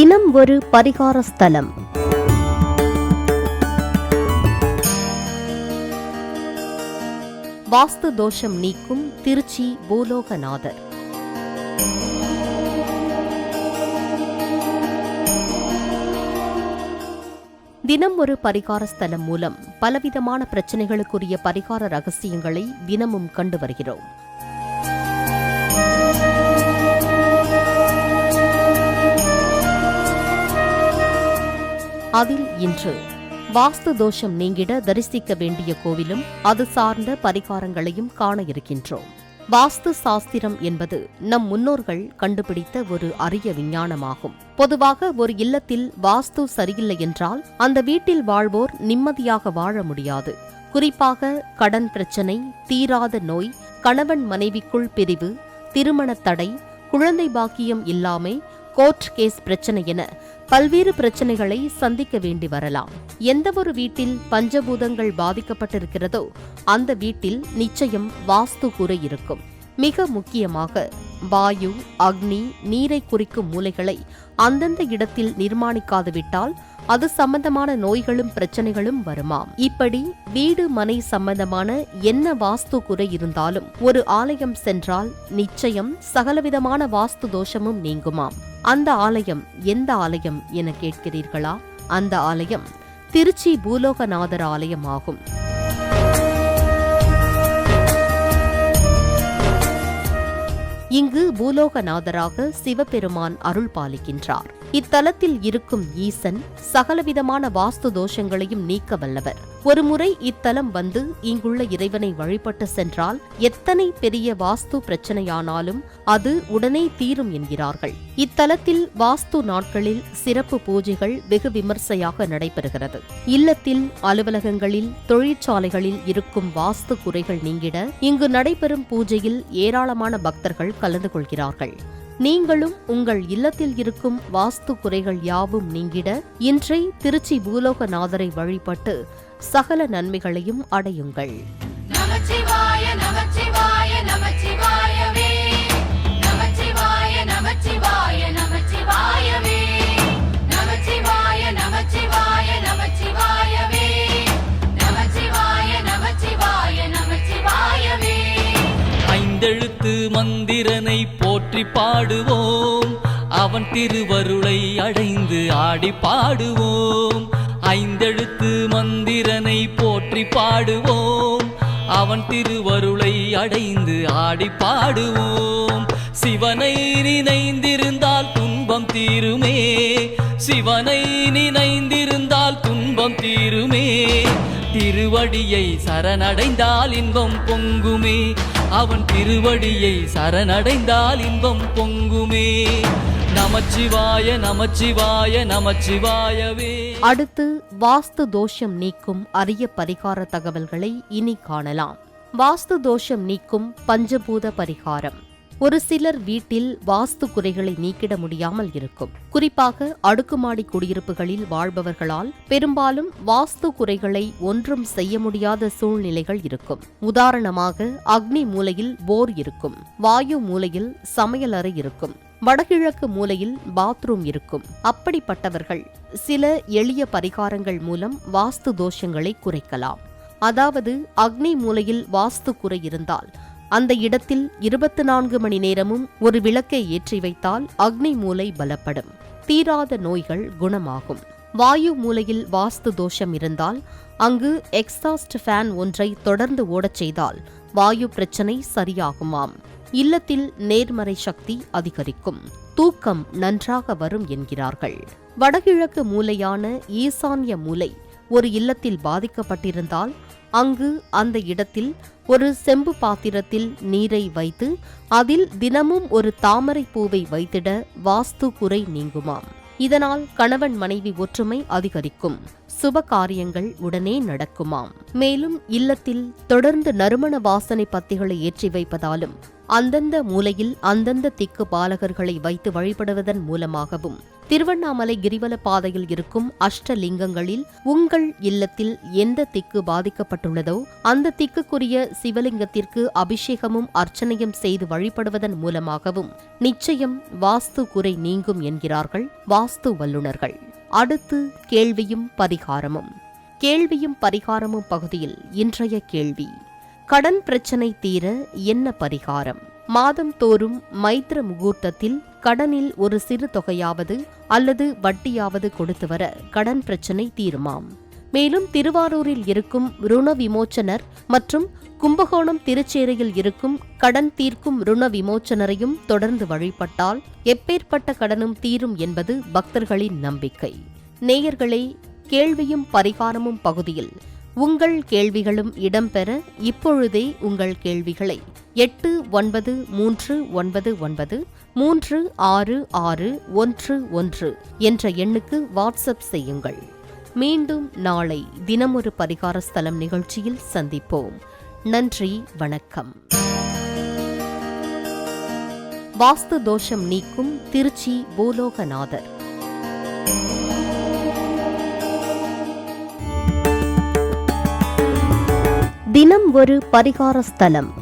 தினம் ஒரு பரிகார ஸ்தலம். வாஸ்து தோஷம் நீக்கும் திருச்சி பூலோகநாதர். தினம் ஒரு பரிகார ஸ்தலம் மூலம் பலவிதமான பிரச்சனைகளுக்குரிய பரிகார ரகசியங்களை தினமும் கண்டு வருகிறோம். அதில் இன்று வாஸ்து தோஷம் நீங்கிட தரிசிக்க வேண்டிய கோவிலும் அது சார்ந்த பரிகாரங்களையும் காண இருக்கின்றோம். வாஸ்து சாஸ்திரம் என்பது நம் முன்னோர்கள் கண்டுபிடித்த ஒரு அரிய விஞ்ஞானமாகும். பொதுவாக ஒரு இல்லத்தில் வாஸ்து சரியில்லை என்றால் அந்த வீட்டில் வாழ்வோர் நிம்மதியாக வாழ முடியாது. குறிப்பாக கடன் பிரச்சனை தீராத நோய் கணவன் மனைவிக்குள் பிரிவு திருமண தடை குழந்தை பாக்கியம் இல்லாமை கோர்ட் கேஸ் பிரச்சனை என பல்வேறு பிரச்சனைகளை சந்திக்க வேண்டி வரலாம். எந்த ஒரு வீட்டில் பஞ்சபூதங்கள் பாதிக்கப்பட்டிருக்கிறதோ அந்த வீட்டில் நிச்சயம் வாஸ்து குறை இருக்கும். மிக முக்கியமாக வாயு அக்னி நீரை குறிக்கும் மூலைகளை அந்தந்த இடத்தில் நிர்மாணிக்காது விட்டால் அது சம்பந்தமான நோய்களும் பிரச்சனைகளும் வருமாம் இப்படி வீடு மனை சம்பந்தமான என்ன வாஸ்து குறை இருந்தாலும் ஒரு ஆலயம் சென்றால் நிச்சயம் சகலவிதமான வாஸ்து தோஷமும் நீங்குமாம் அந்த ஆலயம் எந்த ஆலயம் என கேட்கிறீர்களா? அந்த ஆலயம் திருச்சி பூலோகநாதர் ஆலயம் ஆகும் இங்கு பூலோகநாதராக சிவபெருமான் அருள் பாலிக்கின்றார் இத்தலத்தில் இருக்கும் ஈசன் சகலவிதமான வாஸ்து தோஷங்களையும் நீக்க வல்லவர். ஒருமுறை இத்தலம் வந்து இங்குள்ள இறைவனை வழிபட்டு சென்றால் எத்தனை பெரிய வாஸ்து பிரச்சனையானாலும் அது உடனே தீரும் என்கிறார்கள். இத்தலத்தில் வாஸ்து நாட்களில் சிறப்பு பூஜைகள் வெகு விமர்சையாக நடைபெறுகிறது. இல்லத்தில் அலுவலகங்களில் தொழிற்சாலைகளில் இருக்கும் வாஸ்து குறைகள் நீங்கிட இங்கு நடைபெறும் பூஜையில் ஏராளமான பக்தர்கள் கலந்து கொள்கிறார்கள் நீங்களும் உங்கள் இல்லத்தில் இருக்கும் வாஸ்து குறைகள் யாவும் நீங்கிட இன்றை திருச்சி பூலோகநாதரை வழிபட்டு சகல நன்மைகளையும் அடையுங்கள். நமச்சிவாய நமச்சிவாய நமச்சிவாயவே. நமச்சிவாய நமச்சிவாய நமச்சிவாயவே. எழுத்து மந்திரனை போற்றி பாடுவோம். அவன் திருவருளை அடைந்து ஆடி பாடுவோம். ஐந்தெழுத்து மந்திரனை போற்றி பாடுவோம். அவன் திருவருளை அடைந்து ஆடி பாடுவோம். சிவனை நினைந்திருந்தால் துன்பம் தீருமே. சிவனை நினைந்திருந்தால் துன்பம் தீருமே. திருவடியை சரணடைந்தால் இன்பம் பொங்குமே. அவன் திருவடியை சரணடைந்தால் இன்பம் பொங்குமே. நமச்சிவாய நமச்சிவாய நமச்சிவாயவே. அடுத்து வாஸ்து தோஷம் நீக்கும் அரிய பரிகார தகவல்களை இனி காணலாம். வாஸ்து தோஷம் நீக்கும் பஞ்சபூத பரிகாரம். ஒரு சிலர் வீட்டில் வாஸ்து குறைகளை நீக்கிட முடியாமல் இருக்கும். குறிப்பாக அடுக்குமாடி குடியிருப்புகளில் வாழ்பவர்களால் பெரும்பாலும் வாஸ்து குறைகளை ஒன்றும் செய்ய முடியாத சூழ்நிலைகள் இருக்கும். உதாரணமாக அக்னி மூலையில் போர் இருக்கும். வாயு மூலையில் சமையலறை இருக்கும். வடகிழக்கு மூலையில் பாத்ரூம் இருக்கும். அப்படிப்பட்டவர்கள் சில எளிய பரிகாரங்கள் மூலம் வாஸ்து தோஷங்களை குறைக்கலாம். அதாவது அக்னி மூலையில் வாஸ்து குறை இருந்தால் அந்த இடத்தில் இருபத்தி நான்கு மணி நேரமும் ஒரு விளக்கை ஏற்றி வைத்தால் அக்னி மூலை பலப்படும். தீராத நோய்கள் குணமாகும். வாயு மூலையில் வாஸ்து தோஷம் இருந்தால் அங்கு எக்ஸாஸ்ட் ஃபேன் ஒன்றை தொடர்ந்து ஓடச் செய்தால் வாயு பிரச்சனை சரியாகுமாம். இல்லத்தில் நேர்மறை சக்தி அதிகரிக்கும். தூக்கம் நன்றாக வரும் என்கிறார்கள். வடகிழக்கு மூலையான ஈசான்ய மூலை ஒரு இல்லத்தில் பாதிக்கப்பட்டிருந்தால் அங்கு அந்த இடத்தில் ஒரு செம்பு பாத்திரத்தில் நீரை வைத்து அதில் தினமும் ஒரு தாமரை பூவை வைத்திட வாஸ்து குறை நீங்குமாம். இதனால் கணவன் மனைவி ஒற்றுமை அதிகரிக்கும். சுப காரியங்கள் உடனே நடக்குமாம். மேலும் இல்லத்தில் தொடர்ந்து நறுமண வாசனை பத்திகளை ஏற்றி வைப்பதாலும் அந்தந்த மூலையில் அந்தந்த திக்கு பாலகர்களை வைத்து வழிபடுவதன் மூலமாகவும் திருவண்ணாமலை கிரிவல பாதையில் இருக்கும் அஷ்டலிங்கங்களில் உங்கள் இல்லத்தில் எந்த திக்கு பாதிக்கப்பட்டுள்ளதோ அந்த திக்குக்குரிய சிவலிங்கத்திற்கு அபிஷேகமும் அர்ச்சனையும் செய்து வழிபடுவதன் மூலமாகவும் நிச்சயம் வாஸ்து குறை நீங்கும் என்கிறார்கள் வாஸ்து வல்லுநர்கள். அடுத்து கேள்வியும் பரிகாரமும். கேள்வியும் பரிகாரமும் பகுதியில் இன்றைய கேள்வி. கடன் பிரச்சனை தீர என்ன பரிகாரம்? மாதம் தோறும் மைத்திர முகூர்த்தத்தில் கடனில் ஒரு சிறு தொகையாவது அல்லது வட்டியாவது கொடுத்து வர கடன் பிரச்சனை தீருமாம். மேலும் திருவாரூரில் இருக்கும் ருண விமோச்சனர் மற்றும் கும்பகோணம் திருச்சேரியில் இருக்கும் கடன் தீர்க்கும் ருண விமோச்சனரையும் தொடர்ந்து வழிபட்டால் எப்பேற்பட்ட கடனும் தீரும் என்பது பக்தர்களின் நம்பிக்கை. நேயர்களே கேள்வியும் பரிகாரமும் பகுதியில் உங்கள் கேள்விகளும் இடம்பெற இப்பொழுதே உங்கள் கேள்விகளை எட்டு ஒன்பது மூன்று ஒன்பது ஒன்பது மூன்று ஆறு ஆறு ஒன்று ஒன்று என்ற எண்ணுக்கு வாட்ஸ்அப் செய்யுங்கள். மீண்டும் நாளை தினமொரு பரிகார ஸ்தலம் நிகழ்ச்சியில் சந்திப்போம். நன்றி வணக்கம். வாஸ்து தோஷம் நீக்கும் திருச்சி பூலோகநாதர். தினம் ஒரு பரிகார ஸ்தலம்